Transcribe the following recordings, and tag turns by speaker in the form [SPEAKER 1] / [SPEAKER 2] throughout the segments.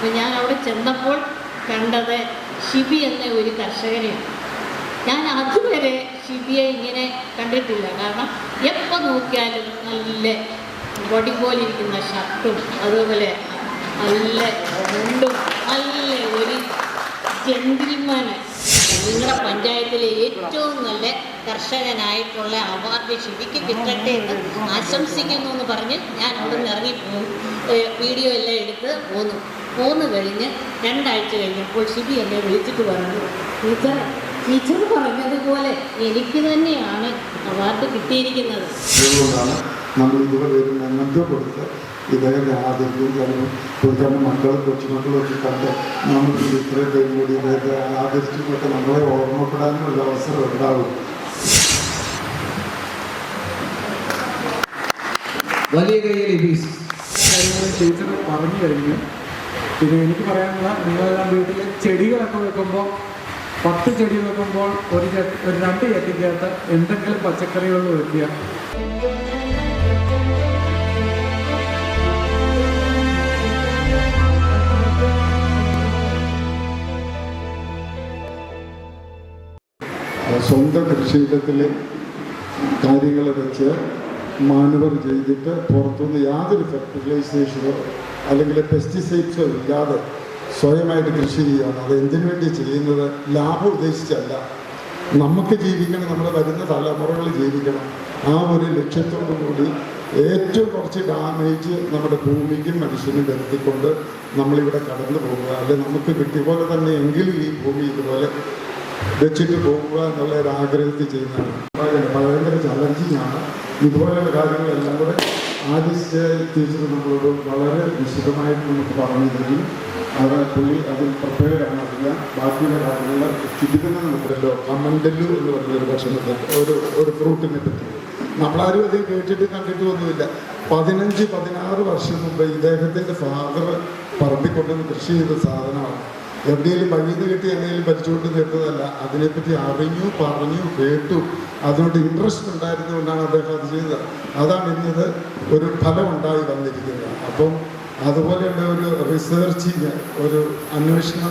[SPEAKER 1] അപ്പോൾ ഞാൻ അവിടെ ചെന്നപ്പോൾ കണ്ടത് ഷിബി എന്ന ഒരു കർഷകനെയാണ്. ഞാൻ അതുവരെ ഷിബിയെ ഇങ്ങനെ കണ്ടിട്ടില്ല. കാരണം എപ്പോൾ നോക്കിയാലും നല്ല ബോഡി പോലിരിക്കുന്ന ഷർട്ടും അതുപോലെ നല്ല മുണ്ടും നല്ല ഒരു ജെന്റിൽമാന്. നിങ്ങളുടെ പഞ്ചായത്തിലെ ഏറ്റവും നല്ല കർഷകനായിട്ടുള്ള അവാർഡ് ശിവിക്ക് കിട്ടട്ടെ എന്ന് ആശംസിക്കുന്നു എന്ന് പറഞ്ഞ് ഞാൻ അവിടെ നിന്ന് ഇറങ്ങി വീഡിയോ എല്ലാം എടുത്ത് പോന്നു. പോന്നു കഴിഞ്ഞ് രണ്ടാഴ്ച കഴിഞ്ഞപ്പോൾ ശിബി എന്നെ വിളിച്ചിട്ട് പറഞ്ഞു ടീച്ചർ ടീച്ചർ പറഞ്ഞതുപോലെ എനിക്ക് തന്നെയാണ് അവാർഡ് കിട്ടിയിരിക്കുന്നത്.
[SPEAKER 2] അതുകൊണ്ടാണ് നമ്മൾ ഇതുപോലെ ഒരു മെമ്മന്റോ കൊടുത്ത് ഇദ്ദേഹത്തെ ആദരിക്കുകയും കാരണം പുള്ളിക്കാരന്റെ മക്കളും കൊച്ചുമക്കളും ഒക്കെ കണ്ട് നമുക്ക് ഇത്രയും പേരും കൂടി ഇദ്ദേഹത്തെ ആദരിച്ചുമൊക്കെ നമ്മളെ ഓർമ്മപ്പെടാനും ഒരു അവസരം ഉണ്ടാകും
[SPEAKER 3] വലിയ
[SPEAKER 4] കാര്യങ്ങൾ ടീച്ചർ പറഞ്ഞു കഴിഞ്ഞു. പിന്നെ എനിക്ക് പറയാനുള്ള നിങ്ങളെല്ലാം വീട്ടിൽ ചെടികളൊക്കെ വെക്കുമ്പോൾ പത്ത് ചെടി വെക്കുമ്പോൾ ഒരു ഒരു രണ്ട് ചട്ടിക്കകത്ത് എന്തെങ്കിലും പച്ചക്കറികൾ വെക്കുക.
[SPEAKER 2] സ്വന്തം കൃഷിയിടത്തിലെ കാര്യങ്ങൾ വെച്ച് മാനുവർ ചെയ്തിട്ട് പുറത്തുനിന്ന് യാതൊരു ഫെർട്ടിലൈസേഷനോ അല്ലെങ്കിൽ പെസ്റ്റിസൈഡ്സോ ഇല്ലാതെ സ്വയമായിട്ട് കൃഷി ചെയ്യുകയാണ്. അത് എന്തിനു വേണ്ടി ചെയ്യുന്നത്? ലാഭം ഉദ്ദേശിച്ചല്ല. നമുക്ക് ജീവിക്കണം നമ്മുടെ വരുന്ന തലമുറകൾ ജീവിക്കണം. ആ ഒരു ലക്ഷ്യത്തോടു കൂടി ഏറ്റവും കുറച്ച് ഡാമേജ് നമ്മുടെ ഭൂമിക്കും മനുഷ്യനും വരുത്തിക്കൊണ്ട് നമ്മളിവിടെ കടന്നു പോകുക. അല്ലെ നമുക്ക് കിട്ടിയ പോലെ തന്നെ എങ്കിലും ഈ ഭൂമി ഇതുപോലെ വെച്ചിട്ട് പോകുക എന്നുള്ള ഒരു ആഗ്രഹത്തിൽ ചെയ്യുന്നതാണ്. ഭയങ്കര ഭയങ്കര ചലഞ്ചിങ് ആണ്. ഇതുപോലെയുള്ള കാര്യങ്ങളെല്ലാം കൂടെ ആദ്യ ടീച്ചർ നമ്മളോട് വളരെ വിശദമായിട്ട് നമുക്ക് പറഞ്ഞു തരും അത് പുള്ളി? അതിൽ പ്രത്യേകമാണ് അറിയാം ബാക്കിയുള്ള കാര്യങ്ങൾ ചുറ്റിക്കുന്ന നമുക്കല്ലോ കമ്മണ്ടല്ലു എന്ന് പറഞ്ഞൊരു ഭക്ഷണത്തെ ഒരു ഒരു ഫ്രൂട്ടിനെ പറ്റി. നമ്മളാരും അത് കേട്ടിട്ട് കണ്ടിട്ട് ഒന്നുമില്ല. പതിനഞ്ച് പതിനാറ് വർഷം മുമ്പ് ഇദ്ദേഹത്തിന്റെ ഫാദർ പറമ്പിക്കൊണ്ടുവന്ന് കൃഷി ചെയ്ത സാധനമാണ്. എവിടെയെങ്കിലും വഴിയിൽ നിന്ന് കിട്ടി എന്തെങ്കിലും പഠിച്ചുകൊണ്ട് കേട്ടതല്ല. അതിനെപ്പറ്റി അറിഞ്ഞു പറഞ്ഞു കേട്ടു. അതുകൊണ്ട് ഇൻട്രസ്റ്റ് ഉണ്ടായിരുന്നുകൊണ്ടാണ് അദ്ദേഹം അത് ചെയ്തത്. അതാണ് ഇന്നത് ഒരു ഫലം ഉണ്ടായി വന്നിരിക്കുന്നത്. അപ്പം അതുപോലെയുള്ള ഒരു റിസർച്ചിങ് ഒരു അന്വേഷണ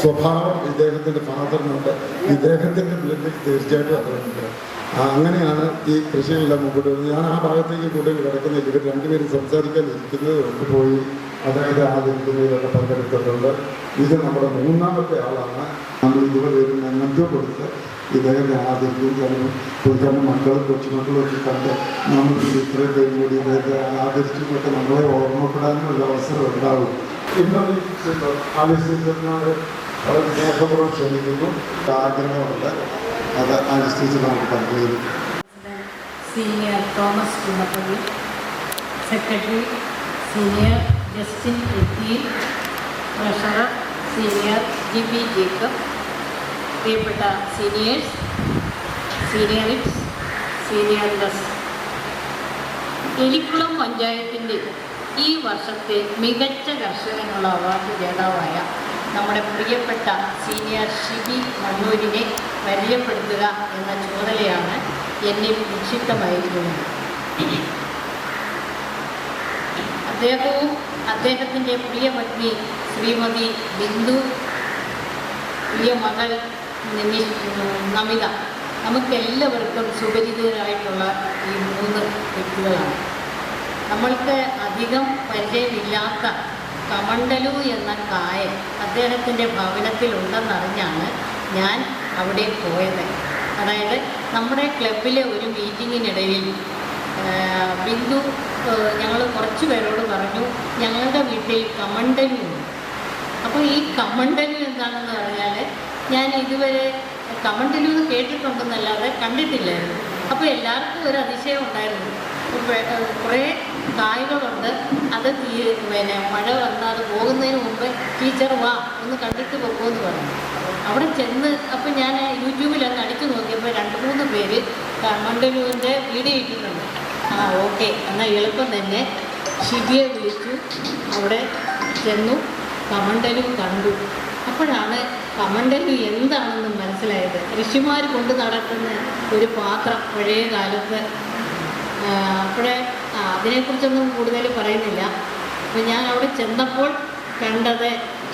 [SPEAKER 2] സ്വഭാവം ഇദ്ദേഹത്തിന്റെ ഫാദറിനുണ്ട്. ഇദ്ദേഹത്തിന്റെ ബ്ലഡിൽ തീർച്ചയായിട്ടും അതുണ്ട് ആ, അങ്ങനെയാണ് ഈ കൃഷിയെല്ലാം മുമ്പോട്ട് വരുന്നത്. ഞാൻ ആ ഭാഗത്തേക്ക് കൂടുതൽ കിടക്കുന്നില്ല. ഇവർ രണ്ടുപേരും സംസാരിക്കാൻ ഇരിക്കുന്നത് കൊണ്ട് പോയി അതായത് ആദരിക്കുന്നതിലൊക്കെ പങ്കെടുത്തിട്ടുണ്ട്. ഇത് നമ്മുടെ മൂന്നാമത്തെ ആളാണ്. നമ്മൾ ഒരു മെമ്മന്റോ കൊടുത്ത് ഇദ്ദേഹത്തെ ആദരിക്കുകയും പുള്ളിക്കാരന്റെ മക്കളും കൊച്ചുമക്കളും ഒക്കെ കണ്ട് നമ്മൾ ഇത്രയും പേരും കൂടി ഇദ്ദേഹത്തെ ആദരിച്ചുമൊക്കെ നമ്മളെ ഓർമ്മപ്പെടാനും ഒരു അവസരം ഉണ്ടാകും ഇന്ന് ആലോചിച്ചിരുന്നോട് വളരെ സ്നേഹപൂർവം ക്ഷണിക്കുന്നു ആഗ്രഹമുണ്ട്. അത് അനുസരിച്ച് നമുക്ക് പങ്കുവരും
[SPEAKER 1] senior Thomas Kunnappally secretary senior Justin എത്തി treasurer senior G P Jacob പ്രിയപ്പെട്ട സീനിയേഴ്സ് സീനിയറിറ്റ്സ് സീനിയർ ഗസ് എലിക്കുളം പഞ്ചായത്തിന്റെ ഈ വർഷത്തെ മികച്ച കർഷകനുള്ള അവാർഡ് ജേതാവായ നമ്മുടെ പ്രിയപ്പെട്ട സീനിയർ ഷിബി മണ്ണൂരിനെ പരിചയപ്പെടുത്തുക എന്ന ചുമതലയാണ് എന്നിൽ നിക്ഷിപ്തമായിരിക്കുന്നത് അദ്ദേഹവും അദ്ദേഹത്തിന്റെ പ്രിയ പത്നി ശ്രീമതി ബിന്ദു പ്രിയ മകൾ നിമി നമിത. നമുക്കെല്ലാവർക്കും സുപരിചിതരായിട്ടുള്ള ഈ മൂന്ന് വ്യക്തികളാണ്. നമ്മൾക്ക് അധികം പരിചയമില്ലാത്ത കമണ്ടലു എന്ന കായ അദ്ദേഹത്തിന്റെ ഭവനത്തിലുണ്ടെന്നറിഞ്ഞാണ് ഞാൻ അവിടെ പോയത്. അതായത് നമ്മുടെ ക്ലബിലെ ഒരു മീറ്റിങ്ങിനിടയിൽ ബിന്ദു ഞങ്ങൾ കുറച്ച് പേരോട് പറഞ്ഞു ഞങ്ങളുടെ വീട്ടിൽ കമണ്ടനുണ്ട് അപ്പോൾ ഈ കമണ്ടനു എന്താണെന്ന് പറഞ്ഞാൽ ഞാൻ ഇതുവരെ കമണ്ടനു കേട്ടിട്ടുണ്ടെന്നല്ലാതെ കണ്ടിട്ടില്ലായിരുന്നു. അപ്പോൾ എല്ലാവർക്കും ഒരു അതിശയം ഉണ്ടായിരുന്നു. കുറേ കായകളുണ്ട് അത് തീ പിന്നെ മഴ വന്നാൽ പോകുന്നതിന് മുമ്പ് ടീച്ചർ വാ ഒന്ന് കണ്ടിട്ട് പോകുമെന്ന് പറഞ്ഞു. അവിടെ ചെന്ന് അപ്പം ഞാൻ യൂട്യൂബിൽ അന്ന് അടിച്ചു നോക്കിയപ്പോൾ രണ്ട് മൂന്ന് പേര് മണ്ടലൂരിന്റെ വീഡിയോ ഇട്ടിട്ടുണ്ട്. ആ ഓക്കെ. എന്നാൽ എളുപ്പം തന്നെ. ഷിബിയെ വിളിച്ചു. അവിടെ ചെന്നു. കമണ്ടലു കണ്ടു. അപ്പോഴാണ് കമണ്ടലു എന്താണെന്ന് മനസ്സിലായത്. ഋഷിമാർ കൊണ്ട് നടക്കുന്ന ഒരു പാത്രം പഴയ കാലത്ത് അപ്പോഴേ അതിനെക്കുറിച്ചൊന്നും കൂടുതൽ പറയുന്നില്ല. അപ്പോൾ ഞാൻ അവിടെ ചെന്നപ്പോൾ കണ്ടത്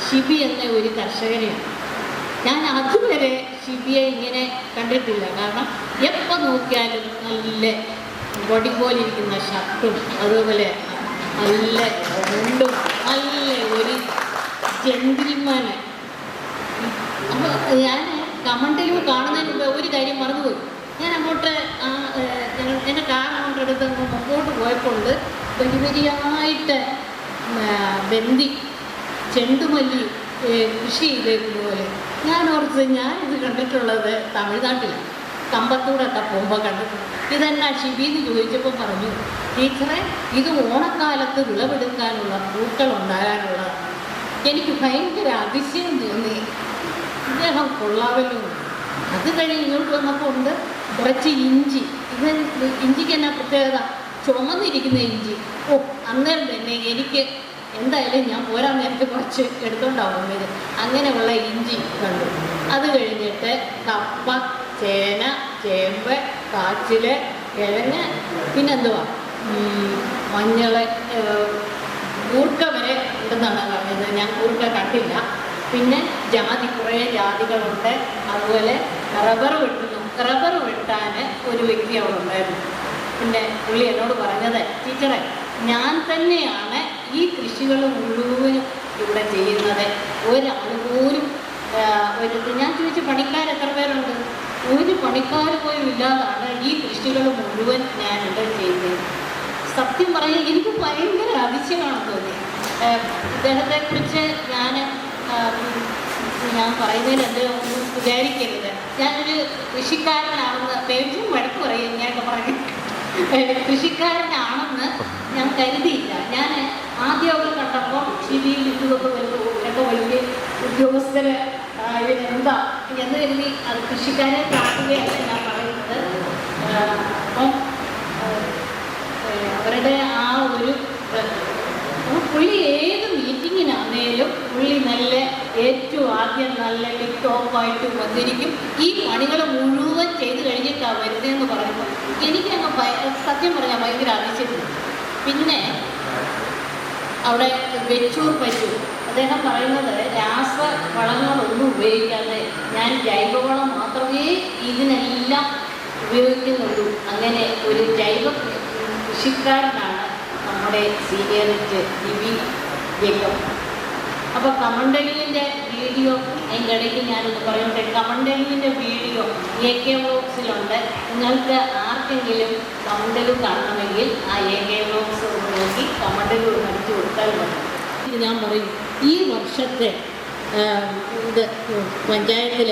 [SPEAKER 1] ഷിബി എന്ന ഒരു കർഷകനെയാണ്. ഞാൻ അതുവരെ ഷിബിയെ ഇങ്ങനെ കണ്ടിട്ടില്ല. കാരണം എപ്പോൾ നോക്കിയാലും നല്ല ബോഡി പോലിരിക്കുന്ന ഷർട്ടും അതുപോലെ നല്ല മുണ്ടും നല്ല ഒരു ജെന്റിൽമാന്. അപ്പോൾ ഞാൻ കമണ്ടിലും കാണുന്നതിന് ഒരു കാര്യം ഞാൻ അങ്ങോട്ട് ആ, ഏഹ്, ഞങ്ങൾ എന്റെ കാർ അങ്ങോട്ട് എടുത്ത് അങ്ങ് മുമ്പോട്ട് പോയപ്പോൾ വരിയായിട്ട് ബന്തി ചെണ്ടുമല്ലി കൃഷി ചെയ്തേക്കുന്ന ഞാൻ ഓർത്ത് ഞാൻ ഇത് കണ്ടിട്ടുള്ളത് തമിഴ്നാട്ടിലാണ്. കമ്പത്തൂടൊക്കെ പോകുമ്പോൾ കണ്ടിട്ടുണ്ട് ഇതെന്നാ ഷിബിന്ന് ചോദിച്ചപ്പോൾ പറഞ്ഞു ടീച്ചറെ ഇത് ഓണക്കാലത്ത് വിളവെടുക്കാനുള്ള പൂക്കൾ ഉണ്ടാകാനുള്ളതാണ് എനിക്ക് ഭയങ്കര അതിശയം തോന്നി. ഇദ്ദേഹം കൊള്ളാമല്ലോ. അത് കഴിഞ്ഞ് ഇങ്ങോട്ട് വന്നപ്പോൾ ഉണ്ട് കുറച്ച് ഇഞ്ചി. ഇത് ഇഞ്ചിക്ക് എന്നാ പ്രത്യേകത? ചുമന്നിരിക്കുന്ന ഇഞ്ചി ഓ അന്നേരം തന്നെ എനിക്ക് എന്തായാലും ഞാൻ പോരാൻ നേരത്തെ കുറച്ച് എടുത്തോണ്ടാവും ഇത് അങ്ങനെയുള്ള ഇഞ്ചി കണ്ടു. അത് കഴിഞ്ഞിട്ട് കപ്പ ചേന ചേമ്പ് കാച്ചിൽ കിഴങ്ങ് പിന്നെന്തുവാ? മഞ്ഞൾ കൂർക്ക വരെ ഉണ്ടെന്നാണ് പറഞ്ഞത്. ഞാൻ കൂർക്ക കണ്ടില്ല. പിന്നെ ജാതി കുറേ ജാതികളുണ്ട്. അതുപോലെ റബ്ബർ വെട്ടുന്നു. റബ്ബർ വെട്ടാൻ ഒരു വ്യക്തി അവിടെ ഉണ്ടായിരുന്നു. പിന്നെ പുള്ളി എന്നോട് പറഞ്ഞത് ടീച്ചറെ ഞാൻ തന്നെയാണ് ഈ കൃഷികൾ മുഴുവൻ ഇവിടെ ചെയ്യുന്നത്. ഒരാൾ പോലും ഒരു ഞാൻ ചോദിച്ച പണിക്കാർ എത്ര പേരുണ്ട്? ഒരു പണിക്കാർ പോലും ഇല്ലാതാണ് ഈ കൃഷികൾ മുഴുവൻ ഞാൻ ഇവിടെ ചെയ്യുന്നത്. സത്യം പറഞ്ഞാൽ എനിക്ക് ഭയങ്കര അതിശയമാണ് തോന്നി ഇദ്ദേഹത്തെ കുറിച്ച് ഞാൻ ഞാൻ പറയുന്നതിൽ എന്റെ ഒന്നും വിചാരിക്കരുത്. ഞാനൊരു കൃഷിക്കാരനാണെന്ന് പേരും വഴക്ക് പറയും ഞാനൊക്കെ പറഞ്ഞു കൃഷിക്കാരനാണെന്ന് ഞാൻ കരുതിയില്ല. ഞാൻ ആദ്യമൊക്കെ കണ്ടപ്പോൾ ചിലിയിൽ ഇതൊക്കെ വരുമ്പോൾ ഒക്കെ വലിയ ഉദ്യോഗസ്ഥര് എന്താ? എന്ന് കരുതി അത് കൃഷിക്കാരെ കാണുകയല്ല ഞാൻ പറയുന്നത്. അപ്പം അവരുടെ ആ ഒരു പുള്ളി ഏത് മീറ്റിങ്ങിനാണേലും പുള്ളി നല്ല ഏറ്റവും ആദ്യം നല്ല ടിപ് ടോപ്പായിട്ട് വന്നിരിക്കും. ഈ പണികൾ മുഴുവൻ ചെയ്ത് കഴിഞ്ഞിട്ടാണ് വരുന്നതെന്ന് പറയുമ്പോൾ എനിക്കങ്ങ് സത്യം പറഞ്ഞാൽ ഭയങ്കര അറിയിച്ചിട്ടുണ്ട് പിന്നെ അവിടെ വെച്ചൂർ പറ്റൂ. അദ്ദേഹം പറയുന്നത് രാസ വളങ്ങളൊന്നും ഉപയോഗിക്കാതെ ഞാൻ ജൈവവളം മാത്രമേ ഇതിനെല്ലാം ഉപയോഗിക്കുന്നുള്ളൂ. അങ്ങനെ ഒരു ജൈവ കൃഷിക്കാരനാണ് നമ്മുടെ സീനിയറിന്റെ ദിവി ജേക്കബ് അപ്പോൾ കമണ്ടലിന്റെ വീഡിയോ അതിന്റെ ഇടയ്ക്ക് ഞാനൊന്ന് പറയട്ടെ കമണ്ടലുവിന്റെ വീഡിയോ എ കെ വ്ലോഗ്സിലുണ്ട് നിങ്ങൾക്ക് ആർക്കെങ്കിലും കമണ്ടലു കാണണമെങ്കിൽ ആ എ കെ വ്ലോഗ്സ് നോക്കി കമണ്ടലു അടിച്ചു കൊടുത്താൽ മതി. ഇത് ഞാൻ പറയും ഈ വർഷത്തെ ഇത് പഞ്ചായത്തിൽ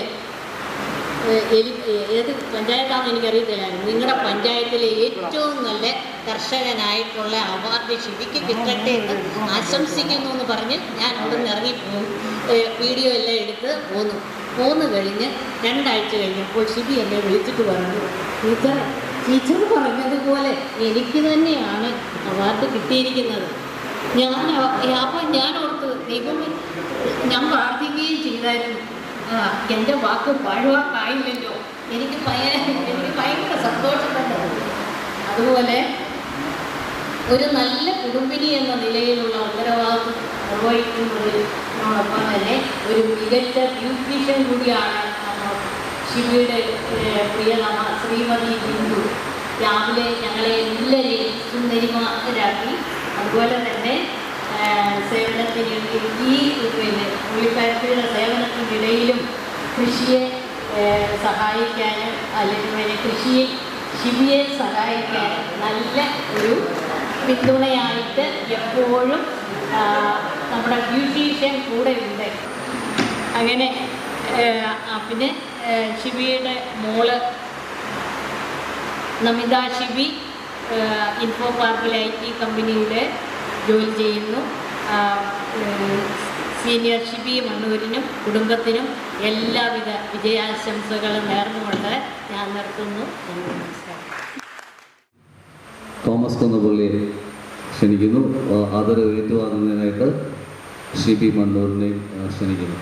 [SPEAKER 1] ഏത് പഞ്ചായത്താണെന്ന് എനിക്കറിയത്തില്ലായിരുന്നു. നിങ്ങളുടെ പഞ്ചായത്തിലെ ഏറ്റവും നല്ല കർഷകനായിട്ടുള്ള അവാർഡ് ശിവിക്ക് കിട്ടട്ടെ എന്ന് ആശംസിക്കുന്നു എന്ന് പറഞ്ഞ് ഞാൻ അവിടെ നിന്ന് ഇറങ്ങിപ്പോയി വീഡിയോ എല്ലാം എടുത്ത് പോന്നു. പോന്നു കഴിഞ്ഞ് രണ്ടാഴ്ച കഴിഞ്ഞപ്പോൾ ശിബി എന്നെ വിളിച്ചിട്ട് പറഞ്ഞു ടീച്ചർ ടീച്ചർ പറഞ്ഞതുപോലെ എനിക്ക് തന്നെയാണ് അവാർഡ് കിട്ടിയിരിക്കുന്നത്. ഞാൻ അപ്പം ഞാൻ ഓർത്ത് ദൈവം ഞാൻ പ്രാർത്ഥിക്കുകയും ചെയ്തായിരുന്നു. എന്റെ വാക്ക് പാഴുവാക്കായില്ലല്ലോ എനിക്ക് ഭയ എനിക്ക് ഭയങ്കര സന്തോഷം തന്നെ അതുപോലെ ഒരു നല്ല കുടുംബിനി എന്ന നിലയിലുള്ള ഉത്തരവാദിത്വം നിർവഹിക്കുന്നതിനോടൊപ്പം തന്നെ ഒരു മികച്ച ബ്യൂട്ടീഷ്യൻ കൂടിയാണ് ശിവയുടെ പ്രിയനമ ശ്രീമതി ബിന്ദു. രാവിലെ ഞങ്ങളെ എല്ലാവരെയും സുന്ദരിമാരാക്കി. അതുപോലെ തന്നെ സേവനത്തിന് ഈ പിന്നെ പുള്ളിക്കാരത്തിയുടെ സേവനത്തിനിടയിലും കൃഷിയെ സഹായിക്കാനും അല്ലെങ്കിൽ കൃഷിയെ ശിവിയെ സഹായിക്കാനും നല്ല ഒരു പിന്തുണയായിട്ട് എപ്പോഴും നമ്മുടെ ബ്യൂട്ടീഷ്യൻ കൂടെ ഉണ്ട്. അങ്ങനെ പിന്നെ ശിബിയുടെ മോൾ നമിത ശിബി ഇൻഫോ പാർക്കിൽ ഐ ടി കമ്പനിയിൽ ജോലി ചെയ്യുന്നു. സീനിയർ ഷിബി മണ്ണൂരിനും കുടുംബത്തിനും എല്ലാവിധ വിജയാശംസകളും നേർന്നുകൊണ്ട് ഞാൻ നിർത്തുന്നു. നന്ദി, നമസ്കാരം.
[SPEAKER 3] തോമസ് കുന്നപ്പള്ളിയെ ക്ഷണിക്കുന്നു. ആദരവ് ഏറ്റുവാങ്ങുന്നതിനായിട്ട് സി പി മണ്ണൂരിനെയും ക്ഷണിക്കുന്നു.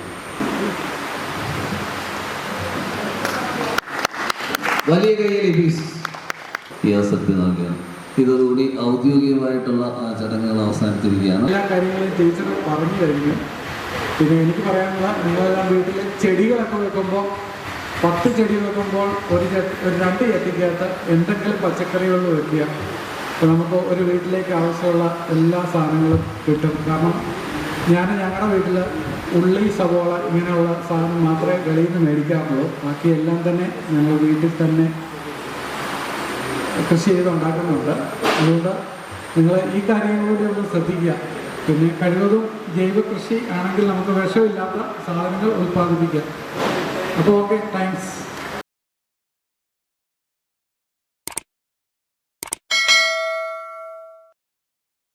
[SPEAKER 3] വലിയ കയ്യിൽ ആസക്തി അവസരത്തിൽ നൽകുകയാണ്. ഇതോടുകൂടി ഔദ്യോഗികമായിട്ടുള്ള ചടങ്ങുകൾ അവസാനിച്ചിരിക്കുകയാണ്.
[SPEAKER 4] എല്ലാ കാര്യങ്ങളും ടീച്ചർ പറഞ്ഞു കഴിഞ്ഞു. പിന്നെ എനിക്ക് പറയാനുള്ള നിങ്ങളെല്ലാം വീട്ടിൽ ചെടികളൊക്കെ വെക്കുമ്പോൾ പത്ത് ചെടി വെക്കുമ്പോൾ ഒരു ഒരു രണ്ട് ചട്ടിക്കകത്ത് എന്തെങ്കിലും പച്ചക്കറികൾ വെക്കുക. അപ്പോൾ നമുക്ക് ഒരു വീട്ടിലേക്ക് ആവശ്യമുള്ള എല്ലാ സാധനങ്ങളും കിട്ടും. കാരണം ഞാൻ ഞങ്ങളുടെ വീട്ടിൽ ഉള്ളി സവോള ഇങ്ങനെയുള്ള സാധനം മാത്രമേ വെളിയിൽ നിന്ന് മേടിക്കാറുള്ളൂ. ബാക്കി എല്ലാം തന്നെ ഞങ്ങൾ വീട്ടിൽ തന്നെ കൃഷി ചെയ്ത് ഉണ്ടാക്കുന്നുണ്ട്. അതുകൊണ്ട് നിങ്ങൾ ഈ കാര്യങ്ങൾ കൂടി ഒന്ന് ശ്രദ്ധിക്കുക. പിന്നെ കഴിവതും ജൈവ കൃഷി ആണെങ്കിൽ നമുക്ക് വിഷമില്ലാത്ത സാധനങ്ങൾ ഉൽപ്പാദിപ്പിക്കാം. അപ്പോൾ ഓക്കെ താങ്ക്സ്